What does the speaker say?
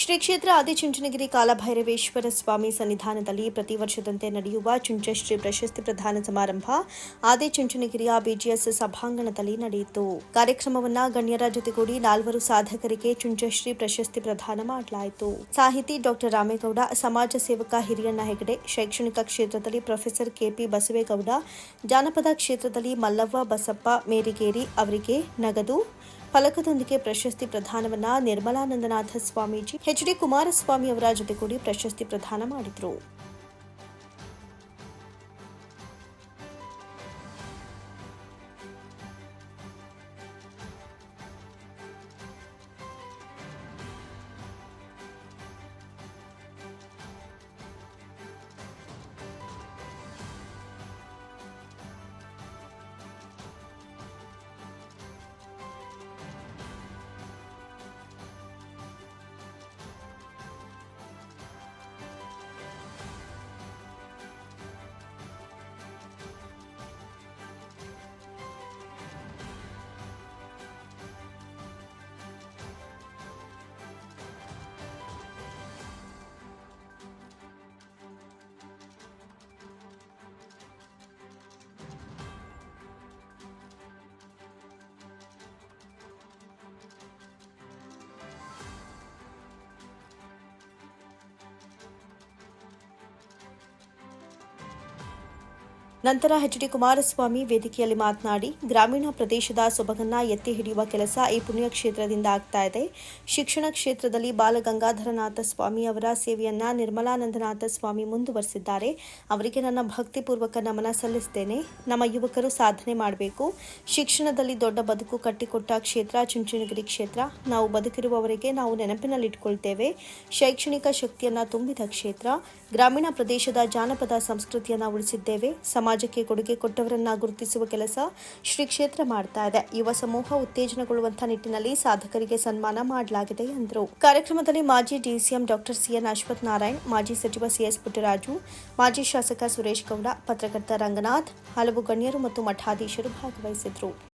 ಶ್ರೀ ಕ್ಷೇತ್ರ ಆದಿಚುಂಚನಗಿರಿ ಕಾಲಭೈರವೇಶ್ವರ ಸ್ವಾಮಿ ಸನ್ನಿಧಾನದಲ್ಲಿ ಪ್ರತಿ ವರ್ಷದಂತೆ ನಡೆಯುವ ಚುಂಚಶ್ರೀ ಪ್ರಶಸ್ತಿ ಪ್ರದಾನ ಸಮಾರಂಭ ಆದಿಚುಂಚನಗಿರಿಯ ಬಿಜಿಎಸ್ ಸಭಾಂಗಣದಲ್ಲಿ ನಡೆಯಿತು. ಕಾರ್ಯಕ್ರಮವನ್ನ ಗಣ್ಯರ ಜೊತೆಗೂಡಿ ನಾಲ್ವರು ಸಾಧಕರಿಗೆ ಚುಂಚಶ್ರೀ ಪ್ರಶಸ್ತಿ ಪ್ರದಾನ ಮಾಡಲಾಯಿತು. ಸಾಹಿತಿ ಡಾಕ್ಟರ್ ರಾಮೇಗೌಡ, ಸಮಾಜ ಸೇವಕ ಹಿರಿಯಣ್ಣ ಹೆಗಡೆ, ಶೈಕ್ಷಣಿಕ ಕ್ಷೇತ್ರದಲ್ಲಿ ಪ್ರೊಫೆಸರ್ ಕೆಪಿ ಬಸವೇಗೌಡ, ಜಾನಪದ ಕ್ಷೇತ್ರದಲ್ಲಿ ಮಲ್ಲವ್ವ ಬಸಪ್ಪ, ಮೇರಿಗೇರಿ ಅವರಿಗೆ ನಗದು ಫಲಕದೊಂದಿಗೆ ಪ್ರಶಸ್ತಿ ಪ್ರದಾನವನ್ನ ನಿರ್ಮಲಾನಂದನಾಥ ಸ್ವಾಮೀಜಿ ಎಚ್ ಡಿ ಕುಮಾರಸ್ವಾಮಿ ಅವರ ಜೊತೆಗೂಡಿ ಪ್ರಶಸ್ತಿ ಪ್ರದಾನ ಮಾಡಿದರು. ನಂತರ ಎಚ್ ಡಿ ಕುಮಾರಸ್ವಾಮಿ ವೇದಿಕೆಯಲ್ಲಿ ಮಾತನಾಡಿ, ಗ್ರಾಮೀಣ ಪ್ರದೇಶದ ಸೊಬಗನ್ನ ಎತ್ತಿ ಹಿಡಿಯುವ ಕೆಲಸ ಈ ಪುಣ್ಯಕ್ಷೇತ್ರದಿಂದ ಆಗ್ತಾ ಇದೆ. ಶಿಕ್ಷಣ ಕ್ಷೇತ್ರದಲ್ಲಿ ಬಾಲಗಂಗಾಧರನಾಥ ಸ್ವಾಮಿ ಅವರ ಸೇವೆಯನ್ನ ನಿರ್ಮಲಾನಂದನಾಥ ಸ್ವಾಮಿ ಮುಂದುವರೆಸಿದ್ದಾರೆ. ಅವರಿಗೆ ನನ್ನ ಭಕ್ತಿಪೂರ್ವಕ ನಮನ ಸಲ್ಲಿಸುತ್ತೇನೆ ನಮ್ಮ ಯುವಕರು ಸಾಧನೆ ಮಾಡಬೇಕು. ಶಿಕ್ಷಣದಲ್ಲಿ ದೊಡ್ಡ ಬದುಕು ಕಟ್ಟಿಕೊಟ್ಟ ಕ್ಷೇತ್ರ ಚುಂಚನಗಿರಿ ಕ್ಷೇತ್ರ. ನಾವು ಬದುಕಿರುವವರಿಗೆ ನಾವು ನೆನಪಿನಲ್ಲಿಟ್ಕೊಳ್ತೇವೆ. ಶೈಕ್ಷಣಿಕ ಶಕ್ತಿಯನ್ನ ತುಂಬಿದ ಕ್ಷೇತ್ರ. ಗ್ರಾಮೀಣ ಪ್ರದೇಶದ ಜಾನಪದ ಸಂಸ್ಕೃತಿಯನ್ನ ಉಳಿಸಿದ್ದೇವೆ. ಸಮಾಜಕ್ಕೆ ಕೊಡುಗೆ ಕೊಟ್ಟವರನ್ನ ಗುರುತಿಸುವ ಕೆಲಸ ಶ್ರೀ ಕ್ಷೇತ್ರ ಮಾಡ್ತಾ ಇದೆ. ಯುವ ಸಮೂಹ ಉತ್ತೇಜನಗೊಳ್ಳುವಂತಹ ನಿಟ್ಟಿನಲ್ಲಿ ಸಾಧಕರಿಗೆ ಸನ್ಮಾನ ಮಾಡಲಾಗಿದೆ ಎಂದರು. ಕಾರ್ಯಕ್ರಮದಲ್ಲಿ ಮಾಜಿ DCM doctor CN Ashwath Narayan ಮಾಜಿ ಸಚಿವ ಸಿಎಸ್ ಪುಟ್ಟರಾಜು, ಮಾಜಿ ಶಾಸಕ ಸುರೇಶ್ ಗೌಡ, ಪತ್ರಕರ್ತ ರಂಗನಾಥ್, ಹಲವು ಗಣ್ಯರು ಮತ್ತು ಮಠಾಧೀಶರು ಭಾಗವಹಿಸಿದ್ರು